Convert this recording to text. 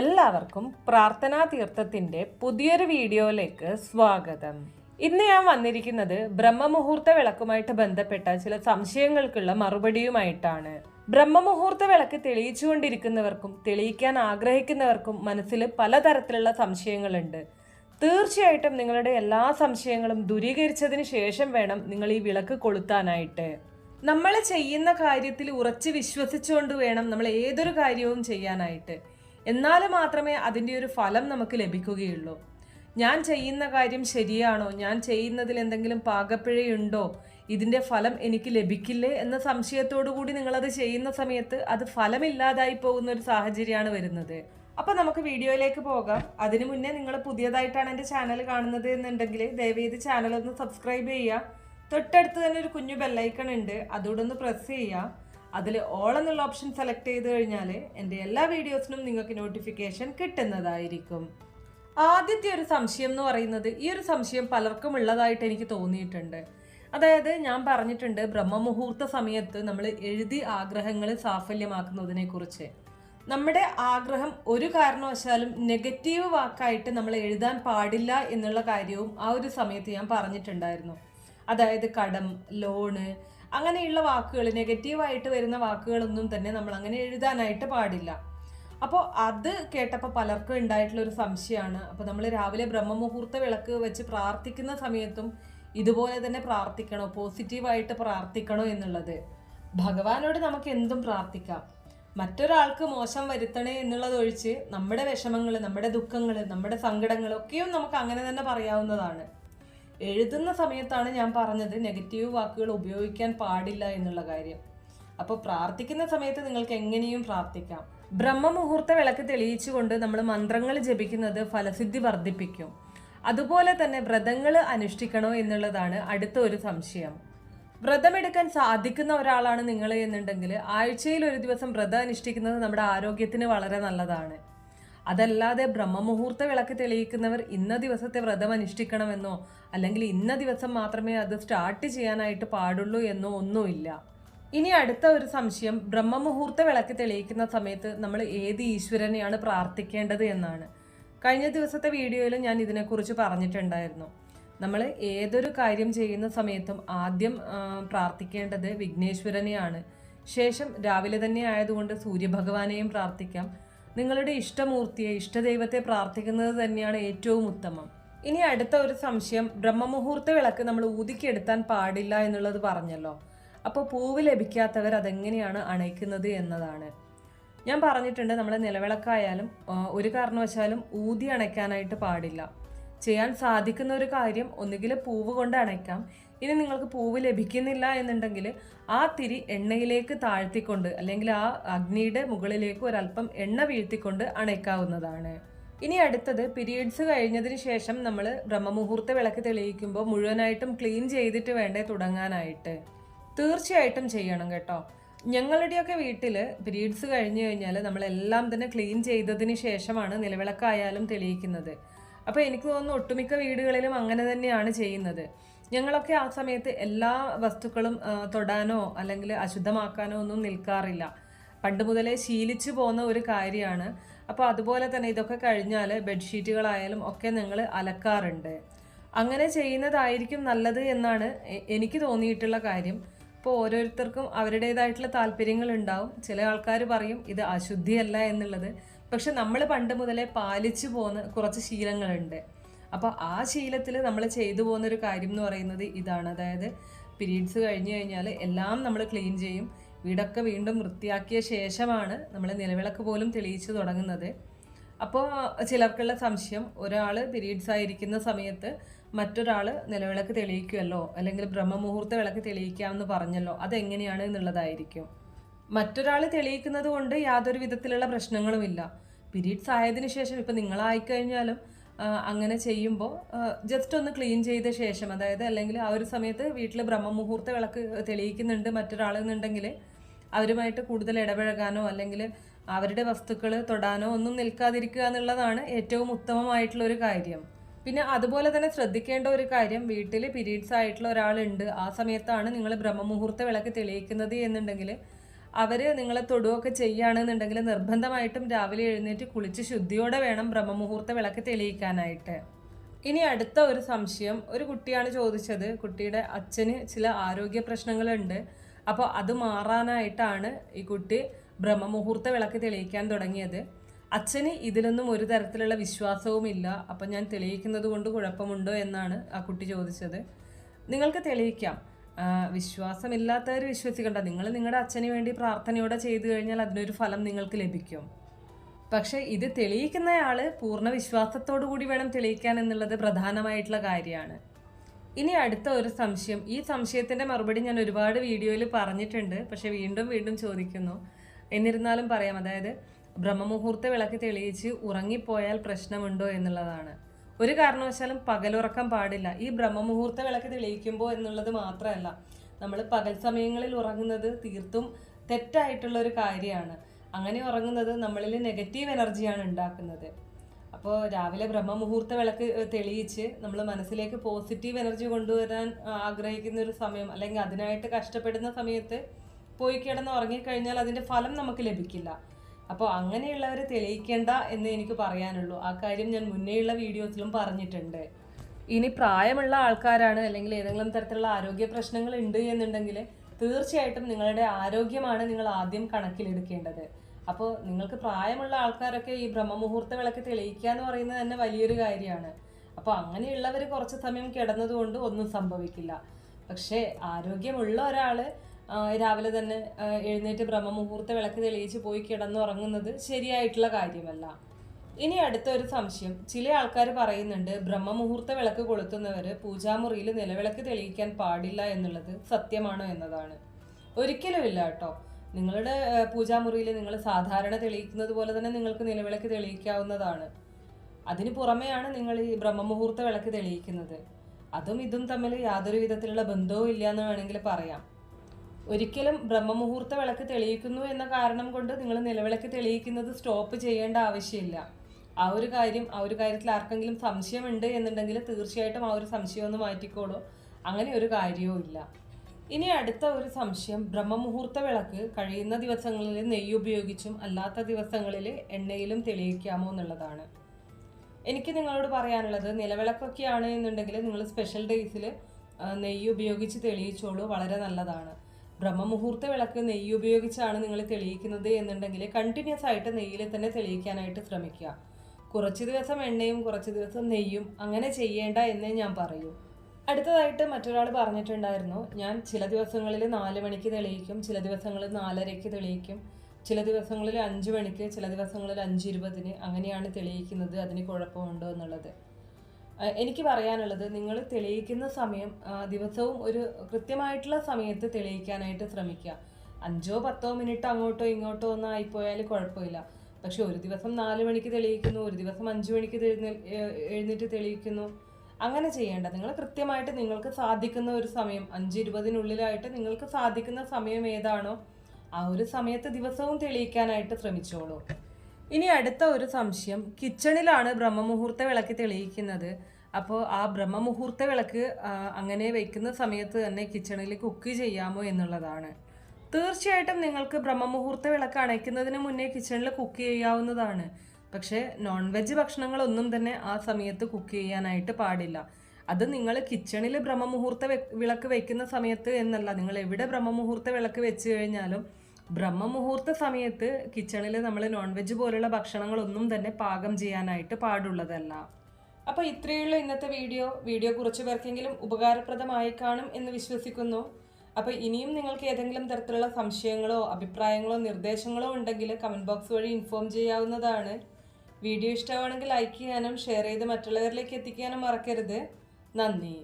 എല്ലാവർക്കും പ്രാർത്ഥനാ തീർത്ഥത്തിന്റെ പുതിയൊരു വീഡിയോയിലേക്ക് സ്വാഗതം. ഇന്ന് ഞാൻ വന്നിരിക്കുന്നത് ബ്രഹ്മമുഹൂർത്ത വിളക്കുമായിട്ട് ബന്ധപ്പെട്ട ചില സംശയങ്ങൾക്കുള്ള മറുപടിയുമായിട്ടാണ്. ബ്രഹ്മമുഹൂർത്ത വിളക്ക് തെളിയിച്ചുകൊണ്ടിരിക്കുന്നവർക്കും തെളിയിക്കാൻ ആഗ്രഹിക്കുന്നവർക്കും മനസ്സിൽ പലതരത്തിലുള്ള സംശയങ്ങളുണ്ട്. തീർച്ചയായിട്ടും നിങ്ങളുടെ എല്ലാ സംശയങ്ങളും ദൂരീകരിച്ചതിന് ശേഷം വേണം നിങ്ങൾ ഈ വിളക്ക് കൊളുത്താനായിട്ട്. നമ്മൾ ചെയ്യുന്ന കാര്യത്തിൽ ഉറച്ച് വിശ്വസിച്ചുകൊണ്ട് വേണം നമ്മൾ ഏതൊരു കാര്യവും ചെയ്യാനായിട്ട്. എന്നാൽ മാത്രമേ അതിന്റെ ഒരു ഫലം നമുക്ക് ലഭിക്കുകയുള്ളൂ. ഞാൻ ചെയ്യുന്ന കാര്യം ശരിയാണോ? ഞാൻ ചെയ്യുന്നതിൽ എന്തെങ്കിലും പാകപ്പിഴയുണ്ടോ? ഇതിന്റെ ഫലം എനിക്ക് ലഭിക്കില്ലേ എന്ന സംശയത്തോടു കൂടി നിങ്ങളത് ചെയ്യുന്ന സമയത്ത് അത് ഫലമില്ലാതായി പോകുന്ന ഒരു സാഹചര്യമാണ് വരുന്നത്. അപ്പോൾ നമുക്ക് വീഡിയോയിലേക്ക് പോകാം. അതിനു മുന്നേ നിങ്ങൾ പുതിയതായിട്ടാണ് എന്റെ ചാനൽ കാണുന്നത് എന്നുണ്ടെങ്കിൽ ദയവേത് ചാനൽ ഒന്ന് സബ്സ്ക്രൈബ് ചെയ്യുക. തൊട്ടടുത്ത് തന്നെ ഒരു കുഞ്ഞു ബെല്ലൈക്കൺ ഉണ്ട്. അതോടൊന്ന് പ്രസ് ചെയ്യുക. അതിൽ ഓൾ എന്നുള്ള ഓപ്ഷൻ സെലക്ട് ചെയ്ത് കഴിഞ്ഞാൽ എന്റെ എല്ലാ വീഡിയോസിനും നിങ്ങൾക്ക് നോട്ടിഫിക്കേഷൻ കിട്ടുന്നതായിരിക്കും. ആദ്യത്തെ ഒരു സംശയം എന്ന് പറയുന്നത് ഈ ഒരു സംശയം പലർക്കും ഉള്ളതായിട്ട് എനിക്ക് തോന്നിയിട്ടുണ്ട്. അതായത് ഞാൻ പറഞ്ഞിട്ടുണ്ട് ബ്രഹ്മമുഹൂർത്ത സമയത്ത് നമ്മൾ എഴുതി ആഗ്രഹങ്ങൾ സാഫല്യമാക്കുന്നതിനെ കുറിച്ച്. നമ്മുടെ ആഗ്രഹം ഒരു കാരണവശാലും നെഗറ്റീവ് വാക്കായിട്ട് നമ്മൾ എഴുതാൻ പാടില്ല എന്നുള്ള കാര്യവും ആ ഒരു സമയത്ത് ഞാൻ പറഞ്ഞിട്ടുണ്ടായിരുന്നു. അതായത് കടം ലോണ് അങ്ങനെയുള്ള വാക്കുകൾ നെഗറ്റീവായിട്ട് വരുന്ന വാക്കുകളൊന്നും തന്നെ നമ്മൾ അങ്ങനെ എഴുതാനായിട്ട് പാടില്ല. അപ്പോൾ അത് കേട്ടപ്പോൾ പലർക്കും ഉണ്ടായിട്ടുള്ള ഒരു സംശയമാണ്. അപ്പോൾ നമ്മൾ രാവിലെ ബ്രഹ്മമുഹൂർത്ത വിളക്ക് വെച്ച് പ്രാർത്ഥിക്കുന്ന സമയത്തും ഇതുപോലെ തന്നെ പ്രാർത്ഥിക്കണോ പോസിറ്റീവായിട്ട് പ്രാർത്ഥിക്കണോ എന്നുള്ളത്. ഭഗവാനോട് നമുക്ക് എന്തും പ്രാർത്ഥിക്കാം. മറ്റൊരാൾക്ക് മോശം വരുത്തണേ എന്നുള്ളതൊഴിച്ച് നമ്മുടെ വിഷമങ്ങൾ നമ്മുടെ ദുഃഖങ്ങൾ നമ്മുടെ സങ്കടങ്ങൾ ഒക്കെയും നമുക്ക് അങ്ങനെ തന്നെ പറയാവുന്നതാണ്. എഴുതുന്ന സമയത്താണ് ഞാൻ പറഞ്ഞത് നെഗറ്റീവ് വാക്കുകൾ ഉപയോഗിക്കാൻ പാടില്ല എന്നുള്ള കാര്യം. അപ്പോൾ പ്രാർത്ഥിക്കുന്ന സമയത്ത് നിങ്ങൾക്ക് എങ്ങനെയും പ്രാർത്ഥിക്കാം. ബ്രഹ്മമുഹൂർത്ത വിളക്ക് തെളിയിച്ചുകൊണ്ട് നമ്മൾ മന്ത്രങ്ങൾ ജപിക്കുന്നത് ഫലസിദ്ധി വർദ്ധിപ്പിക്കും. അതുപോലെ തന്നെ വ്രതങ്ങൾ അനുഷ്ഠിക്കണോ എന്നുള്ളതാണ് അടുത്ത ഒരു സംശയം. വ്രതമെടുക്കാൻ സാധിക്കുന്ന ഒരാളാണ് നിങ്ങൾ എന്നുണ്ടെങ്കിൽ ആഴ്ചയിൽ ഒരു ദിവസം വ്രതം അനുഷ്ഠിക്കുന്നത് നമ്മുടെ ആരോഗ്യത്തിന് വളരെ നല്ലതാണ്. അതല്ലാതെ ബ്രഹ്മമുഹൂർത്ത വിളക്ക് തെളിയിക്കുന്നവർ ഇന്ന ദിവസത്തെ വ്രതം അനുഷ്ഠിക്കണമെന്നോ അല്ലെങ്കിൽ ഇന്ന ദിവസം മാത്രമേ അത് സ്റ്റാർട്ട് ചെയ്യാനായിട്ട് പാടുള്ളൂ എന്നോ ഒന്നുമില്ല. ഇനി അടുത്ത ഒരു സംശയം ബ്രഹ്മമുഹൂർത്ത വിളക്ക് തെളിയിക്കുന്ന സമയത്ത് നമ്മൾ ഏത് ഈശ്വരനെയാണ് പ്രാർത്ഥിക്കേണ്ടത് എന്നാണ്. കഴിഞ്ഞ ദിവസത്തെ വീഡിയോയിൽ ഞാൻ ഇതിനെക്കുറിച്ച് പറഞ്ഞിട്ടുണ്ടായിരുന്നു. നമ്മൾ ഏതൊരു കാര്യം ചെയ്യുന്ന സമയത്തും ആദ്യം പ്രാർത്ഥിക്കേണ്ടത് വിഘ്നേശ്വരനെയാണ്. ശേഷം രാവിലെ തന്നെ ആയതുകൊണ്ട് സൂര്യഭഗവാനെയും പ്രാർത്ഥിക്കാം. നിങ്ങളുടെ ഇഷ്ടമൂർത്തിയെ ഇഷ്ടദൈവത്തെ പ്രാർത്ഥിക്കുന്നത് തന്നെയാണ് ഏറ്റവും ഉത്തമം. ഇനി അടുത്ത ഒരു സംശയം ബ്രഹ്മമുഹൂർത്ത വിളക്ക് നമ്മൾ ഊതിക്കെടുത്താൻ പാടില്ല എന്നുള്ളത് പറഞ്ഞല്ലോ. അപ്പോൾ പൂവ് ലഭിക്കാത്തവർ അതെങ്ങനെയാണ് അണയ്ക്കുന്നത് എന്നതാണ്. ഞാൻ പറഞ്ഞിട്ടുണ്ട് നമ്മൾ നിലവിളക്കായാലും ഒരു കാരണവശാലും ഊതി അണയ്ക്കാനായിട്ട് പാടില്ല. ചെയ്യാൻ സാധിക്കുന്ന ഒരു കാര്യം ഒന്നുകിൽ പൂവ് കൊണ്ട് അണയ്ക്കാം ഇനി നിങ്ങൾക്ക് പൂവ് ലഭിക്കുന്നില്ല എന്നുണ്ടെങ്കിൽ ആ തിരി എണ്ണയിലേക്ക് താഴ്ത്തിക്കൊണ്ട് അല്ലെങ്കിൽ ആ അഗ്നിയുടെ മുകളിലേക്ക് ഒരല്പം എണ്ണ വീഴ്ത്തിക്കൊണ്ട് അണയ്ക്കാവുന്നതാണ്. ഇനി അടുത്തത് പീരീഡ്സ് കഴിഞ്ഞതിന് ശേഷം നമ്മൾ ബ്രഹ്മമുഹൂർത്ത വിളക്ക് തെളിയിക്കുമ്പോൾ മുഴുവനായിട്ടും ക്ലീൻ ചെയ്തിട്ട് വേണ്ടേ തുടങ്ങാനായിട്ട്. തീർച്ചയായിട്ടും ചെയ്യണം കേട്ടോ. ഞങ്ങളുടെയൊക്കെ വീട്ടിൽ പീരീഡ്സ് കഴിഞ്ഞു കഴിഞ്ഞാൽ നമ്മളെല്ലാം തന്നെ ക്ലീൻ ചെയ്തതിന് ശേഷമാണ് നിലവിളക്കായാലും തെളിയിക്കുന്നത്. അപ്പോൾ എനിക്ക് തോന്നുന്നു ഒട്ടുമിക്ക വീടുകളിലും അങ്ങനെ തന്നെയാണ് ചെയ്യുന്നത്. ഞങ്ങളൊക്കെ ആ സമയത്ത് എല്ലാ വസ്തുക്കളും തൊടാനോ അല്ലെങ്കിൽ അശുദ്ധമാക്കാനോ ഒന്നും നിൽക്കാറില്ല. പണ്ട് മുതലേ ശീലിച്ചു പോകുന്ന ഒരു കാര്യമാണ്. അപ്പോൾ അതുപോലെ തന്നെ ഇതൊക്കെ കഴിഞ്ഞാൽ ബെഡ്ഷീറ്റുകളായാലും ഒക്കെ ഞങ്ങൾ അലക്കാറുണ്ട്. അങ്ങനെ ചെയ്യുന്നതായിരിക്കും നല്ലത് എന്നാണ് എനിക്ക് തോന്നിയിട്ടുള്ള കാര്യം. ഇപ്പോൾ ഓരോരുത്തർക്കും അവരുടേതായിട്ടുള്ള താല്പര്യങ്ങൾ ഉണ്ടാവും. ചില ആൾക്കാർ പറയും ഇത് അശുദ്ധിയല്ല എന്നുള്ളത്. പക്ഷെ നമ്മൾ പണ്ട് മുതലേ പാലിച്ചു പോകുന്ന കുറച്ച് ശീലങ്ങളുണ്ട്. അപ്പോൾ ആ ശീലത്തിൽ നമ്മൾ ചെയ്തു പോകുന്ന ഒരു കാര്യം എന്ന് പറയുന്നത് ഇതാണ്. അതായത് പീരീഡ്സ് കഴിഞ്ഞു കഴിഞ്ഞാൽ എല്ലാം നമ്മൾ ക്ലീൻ ചെയ്യും. വീടൊക്കെ വീണ്ടും വൃത്തിയാക്കിയ ശേഷമാണ് നമ്മൾ നിലവിളക്ക് പോലും തെളിയിച്ച് തുടങ്ങുന്നത്. അപ്പോൾ ചിലർക്കുള്ള സംശയം ഒരാൾ പീരീഡ്സ് ആയിരിക്കുന്ന സമയത്ത് മറ്റൊരാൾ നിലവിളക്ക് തെളിയിക്കുമല്ലോ അല്ലെങ്കിൽ ബ്രഹ്മമുഹൂർത്ത വിളക്ക് തെളിയിക്കാമെന്ന് പറഞ്ഞല്ലോ അതെങ്ങനെയാണ് എന്നുള്ളതായിരിക്കും. മറ്റൊരാൾ തെളിയിക്കുന്നത് കൊണ്ട് യാതൊരു വിധത്തിലുള്ള പ്രശ്നങ്ങളുമില്ല. പീരീഡ്സ് ആയതിനു ശേഷം ഇപ്പം നിങ്ങളായിക്കഴിഞ്ഞാലും അങ്ങനെ ചെയ്യുമ്പോൾ ജസ്റ്റ് ഒന്ന് ക്ലീൻ ചെയ്ത ശേഷം അതായത് അല്ലെങ്കിൽ ആ ഒരു സമയത്ത് വീട്ടിൽ ബ്രഹ്മമുഹൂർത്ത വിളക്ക് തെളിയിക്കുന്നുണ്ട് മറ്റൊരാളെന്നുണ്ടെങ്കിൽ അവരുമായിട്ട് കൂടുതൽ ഇടപഴകാനോ അല്ലെങ്കിൽ അവരുടെ വസ്തുക്കൾ തൊടാനോ ഒന്നും നിൽക്കാതിരിക്കുക എന്നുള്ളതാണ് ഏറ്റവും ഉത്തമമായിട്ടുള്ള ഒരു കാര്യം. പിന്നെ അതുപോലെ തന്നെ ശ്രദ്ധിക്കേണ്ട ഒരു കാര്യം വീട്ടിൽ പീരീഡ്സ് ആയിട്ടുള്ള ഒരാളുണ്ട് ആ സമയത്താണ് നിങ്ങൾ ബ്രഹ്മമുഹൂർത്ത വിളക്ക് തെളിയിക്കുന്നത് എന്നുണ്ടെങ്കിൽ അവർ നിങ്ങളെ തൊടുകയൊക്കെ ചെയ്യുകയാണെന്നുണ്ടെങ്കിൽ നിർബന്ധമായിട്ടും രാവിലെ എഴുന്നേറ്റ് കുളിച്ച് ശുദ്ധിയോടെ വേണം ബ്രഹ്മമുഹൂർത്ത വിളക്ക് തെളിയിക്കാനായിട്ട്. ഇനി അടുത്ത ഒരു സംശയം ഒരു കുട്ടിയാണ് ചോദിച്ചത് കുട്ടിയുടെ അച്ഛന് ചില ആരോഗ്യ പ്രശ്നങ്ങളുണ്ട്. അപ്പോൾ അത് മാറാനായിട്ടാണ് ഈ കുട്ടി ബ്രഹ്മമുഹൂർത്ത വിളക്ക് തെളിയിക്കാൻ തുടങ്ങിയത്. അച്ഛന് ഇതിലൊന്നും ഒരു തരത്തിലുള്ള വിശ്വാസവുമില്ല അപ്പം ഞാൻ തെളിയിക്കുന്നത് കൊണ്ട് കുഴപ്പമുണ്ടോ എന്നാണ് ആ കുട്ടി ചോദിച്ചത്. നിങ്ങൾക്ക് തെളിയിക്കാം. വിശ്വാസമില്ലാത്തവർ വിശ്വസിക്കണ്ട. നിങ്ങൾ നിങ്ങളുടെ അച്ഛന് വേണ്ടി പ്രാർത്ഥനയോടെ ചെയ്തു കഴിഞ്ഞാൽ അതിനൊരു ഫലം നിങ്ങൾക്ക് ലഭിക്കും. പക്ഷെ ഇത് തെളിയിക്കുന്നയാൾ പൂർണ വിശ്വാസത്തോടു കൂടി വേണം തെളിയിക്കാൻ എന്നുള്ളത് പ്രധാനമായിട്ടുള്ള കാര്യമാണ്. ഇനി അടുത്ത ഒരു സംശയം. ഈ സംശയത്തിന്റെ മറുപടി ഞാൻ ഒരുപാട് വീഡിയോയിൽ പറഞ്ഞിട്ടുണ്ട്. പക്ഷെ വീണ്ടും വീണ്ടും ചോദിക്കുന്നു. എന്നിരുന്നാലും പറയാം. അതായത് ബ്രഹ്മമുഹൂർത്ത വിളക്ക് തെളിയിച്ച് ഉറങ്ങിപ്പോയാൽ പ്രശ്നമുണ്ടോ എന്നുള്ളതാണ്. ഒരു കാരണവശാലും പകലുറക്കം പാടില്ല. ഈ ബ്രഹ്മമുഹൂർത്ത വിളക്ക് തെളിയിക്കുമ്പോൾ എന്നുള്ളത് മാത്രമല്ല നമ്മൾ പകൽ സമയങ്ങളിൽ ഉറങ്ങുന്നത് തീർത്തും തെറ്റായിട്ടുള്ള ഒരു കാര്യമാണ്. അങ്ങനെ ഉറങ്ങുന്നത് നമ്മളിൽ നെഗറ്റീവ് എനർജിയാണ് ഉണ്ടാക്കുന്നത്. അപ്പോൾ രാവിലെ ബ്രഹ്മമുഹൂർത്ത വിളക്ക് തെളിയിച്ച് നമ്മൾ മനസ്സിലേക്ക് പോസിറ്റീവ് എനർജി കൊണ്ടുവരാൻ ആഗ്രഹിക്കുന്ന ഒരു സമയം അല്ലെങ്കിൽ അതിനായിട്ട് കഷ്ടപ്പെടുന്ന സമയത്ത് പോയി കിടന്ന് ഉറങ്ങിക്കഴിഞ്ഞാൽ അതിന്റെ ഫലം നമുക്ക് ലഭിക്കില്ല. അപ്പോൾ അങ്ങനെയുള്ളവർ തെളിയിക്കേണ്ട എന്ന് എനിക്ക് പറയാനുള്ളൂ. ആ കാര്യം ഞാൻ മുന്നേയുള്ള വീഡിയോസിലും പറഞ്ഞിട്ടുണ്ട്. ഇനി പ്രായമുള്ള ആൾക്കാരാണ് അല്ലെങ്കിൽ ഏതെങ്കിലും തരത്തിലുള്ള ആരോഗ്യ പ്രശ്നങ്ങൾ ഉണ്ട് എന്നുണ്ടെങ്കിൽ തീർച്ചയായിട്ടും നിങ്ങളുടെ ആരോഗ്യമാണ് നിങ്ങൾ ആദ്യം കണക്കിലെടുക്കേണ്ടത്. അപ്പോൾ നിങ്ങൾക്ക് പ്രായമുള്ള ആൾക്കാരൊക്കെ ഈ ബ്രഹ്മമുഹൂർത്ത വിളക്ക് തെളിയിക്കുക എന്ന് പറയുന്നത് തന്നെ വലിയൊരു കാര്യമാണ്. അപ്പോൾ അങ്ങനെയുള്ളവർ കുറച്ച് സമയം കിടന്നതുകൊണ്ട് ഒന്നും സംഭവിക്കില്ല. പക്ഷേ ആരോഗ്യമുള്ള ഒരാൾ രാവിലെ തന്നെ എഴുന്നേറ്റ് ബ്രഹ്മമുഹൂർത്ത വിളക്ക് തെളിയിച്ച് പോയി കിടന്നുറങ്ങുന്നത് ശരിയായിട്ടുള്ള കാര്യമല്ല. ഇനി അടുത്ത ഒരു സംശയം. ചില ആൾക്കാർ പറയുന്നുണ്ട് ബ്രഹ്മമുഹൂർത്ത വിളക്ക് കൊളുത്തുന്നവർ പൂജാമുറിയിൽ നിലവിളക്ക് തെളിയിക്കാൻ പാടില്ല എന്നുള്ളത് സത്യമാണോ എന്നതാണ്. ഒരിക്കലും ഇല്ല കേട്ടോ. നിങ്ങളുടെ പൂജാമുറിയിൽ നിങ്ങൾ സാധാരണ തെളിയിക്കുന്നത് പോലെ തന്നെ നിങ്ങൾക്ക് നിലവിളക്ക് തെളിയിക്കാവുന്നതാണ്. അതിന് പുറമെയാണ് നിങ്ങൾ ഈ ബ്രഹ്മമുഹൂർത്ത വിളക്ക് തെളിയിക്കുന്നത്. അതും ഇതും തമ്മിൽ യാതൊരു വിധത്തിലുള്ള ബന്ധവും ഇല്ല എന്ന് വേണമെങ്കിൽ പറയാം. ഒരിക്കലും ബ്രഹ്മമുഹൂർത്ത വിളക്ക് തെളിയിക്കുന്നു എന്ന കാരണം കൊണ്ട് നിങ്ങൾ നിലവിളക്ക് തെളിയിക്കുന്നത് സ്റ്റോപ്പ് ചെയ്യേണ്ട ആവശ്യമില്ല. ആ ഒരു കാര്യം ആ ഒരു കാര്യത്തിൽ ആർക്കെങ്കിലും സംശയമുണ്ട് എന്നുണ്ടെങ്കിൽ തീർച്ചയായിട്ടും ആ ഒരു സംശയം ഒന്ന് മാറ്റിക്കോളൂ. അങ്ങനെ ഒരു കാര്യവും ഇല്ല. ഇനി അടുത്ത ഒരു സംശയം ബ്രഹ്മമുഹൂർത്ത വിളക്ക് കഴിയുന്ന ദിവസങ്ങളിൽ നെയ്യ് ഉപയോഗിച്ചും അല്ലാത്ത ദിവസങ്ങളിൽ എണ്ണയിലും തെളിയിക്കാമോ എന്നുള്ളതാണ്. എനിക്ക് നിങ്ങളോട് പറയാനുള്ളത് നിലവിളക്കൊക്കെയാണ് എന്നുണ്ടെങ്കിൽ നിങ്ങൾ സ്പെഷ്യൽ ഡേയ്സിൽ നെയ്യ് ഉപയോഗിച്ച് തെളിയിച്ചോളൂ വളരെ നല്ലതാണ്. ബ്രഹ്മമുഹൂർത്ത വിളക്ക് നെയ്യ് ഉപയോഗിച്ചാണ് നിങ്ങൾ തെളിയിക്കുന്നത് എന്നുണ്ടെങ്കിൽ കണ്ടിന്യൂസ് ആയിട്ട് നെയ്യിൽ തന്നെ തെളിയിക്കാനായിട്ട് ശ്രമിക്കുക. കുറച്ച് ദിവസം എണ്ണയും കുറച്ച് ദിവസം നെയ്യും അങ്ങനെ ചെയ്യേണ്ട എന്നേ ഞാൻ പറയൂ. അടുത്തതായിട്ട് മറ്റൊരാൾ പറഞ്ഞിട്ടുണ്ടായിരുന്നു ഞാൻ ചില ദിവസങ്ങളിൽ നാല് മണിക്ക് തെളിയിക്കും ചില ദിവസങ്ങളിൽ നാലരയ്ക്ക് തെളിയിക്കും ചില ദിവസങ്ങളിൽ അഞ്ച് മണിക്ക് ചില ദിവസങ്ങളിൽ അഞ്ച് ഇരുപതിന് അങ്ങനെയാണ് തെളിയിക്കുന്നത് അതിന് കുഴപ്പമുണ്ടോ എന്നുള്ളത്. എനിക്ക് പറയാനുള്ളത് നിങ്ങൾ തെളിയിക്കുന്ന സമയം ദിവസവും ഒരു കൃത്യമായിട്ടുള്ള സമയത്ത് തെളിയിക്കാനായിട്ട് ശ്രമിക്കുക. അഞ്ചോ പത്തോ മിനിറ്റ് അങ്ങോട്ടോ ഇങ്ങോട്ടോ ഒന്നും ആയിപ്പോയാൽ കുഴപ്പമില്ല. പക്ഷെ ഒരു ദിവസം നാല് മണിക്ക് തെളിയിക്കുന്നു ഒരു ദിവസം അഞ്ച് മണിക്ക് എഴുന്നേ- എഴുന്നേറ്റ് തെളിയിക്കുന്നു. അങ്ങനെ ചെയ്യേണ്ട. നിങ്ങൾ കൃത്യമായിട്ട് നിങ്ങൾക്ക് സാധിക്കുന്ന ഒരു സമയം അഞ്ച് ഇരുപതിനുള്ളിലായിട്ട് നിങ്ങൾക്ക് സാധിക്കുന്ന സമയം ഏതാണോ ആ ഒരു സമയത്ത് ദിവസവും തെളിയിക്കാനായിട്ട് ശ്രമിച്ചോളൂ. ഇനി അടുത്ത ഒരു സംശയം. കിച്ചണിലാണ് ബ്രഹ്മമുഹൂർത്ത വിളക്ക് തെളിയിക്കുന്നത്. അപ്പോൾ ആ ബ്രഹ്മമുഹൂർത്ത വിളക്ക് അങ്ങനെ വയ്ക്കുന്ന സമയത്ത് തന്നെ കിച്ചണിൽ കുക്ക് ചെയ്യാമോ എന്നുള്ളതാണ്. തീർച്ചയായിട്ടും നിങ്ങൾക്ക് ബ്രഹ്മമുഹൂർത്ത വിളക്ക് അണയ്ക്കുന്നതിന് മുന്നേ കിച്ചണിൽ കുക്ക് ചെയ്യാവുന്നതാണ്. പക്ഷേ നോൺ വെജ് ഭക്ഷണങ്ങളൊന്നും തന്നെ ആ സമയത്ത് കുക്ക് ചെയ്യാനായിട്ട് പാടില്ല. അത് നിങ്ങൾ കിച്ചണിൽ ബ്രഹ്മമുഹൂർത്ത വിളക്ക് വെക്കുന്ന സമയത്ത് എന്നല്ല നിങ്ങൾ എവിടെ ബ്രഹ്മമുഹൂർത്ത വിളക്ക് വെച്ച് കഴിഞ്ഞാലും ബ്രഹ്മമുഹൂർത്ത സമയത്ത് കിച്ചണിൽ നമ്മൾ നോൺ വെജ് പോലുള്ള ഭക്ഷണങ്ങളൊന്നും തന്നെ പാകം ചെയ്യാനായിട്ട് പാടുള്ളതല്ല. അപ്പോൾ ഇത്രയുള്ള ഇന്നത്തെ വീഡിയോ വീഡിയോ കുറച്ച് പേർക്കെങ്കിലും ഉപകാരപ്രദമായി കാണും എന്ന് വിശ്വസിക്കുന്നു. അപ്പോൾ ഇനിയും നിങ്ങൾക്ക് ഏതെങ്കിലും തരത്തിലുള്ള സംശയങ്ങളോ അഭിപ്രായങ്ങളോ നിർദ്ദേശങ്ങളോ ഉണ്ടെങ്കിൽ കമന്റ് ബോക്സ് വഴി ഇൻഫോം ചെയ്യാവുന്നതാണ്. വീഡിയോ ഇഷ്ടമാണെങ്കിൽ ലൈക്ക് ചെയ്യാനും ഷെയർ ചെയ്ത് മറ്റുള്ളവരിലേക്ക് എത്തിക്കാനും മറക്കരുത്. നന്ദി.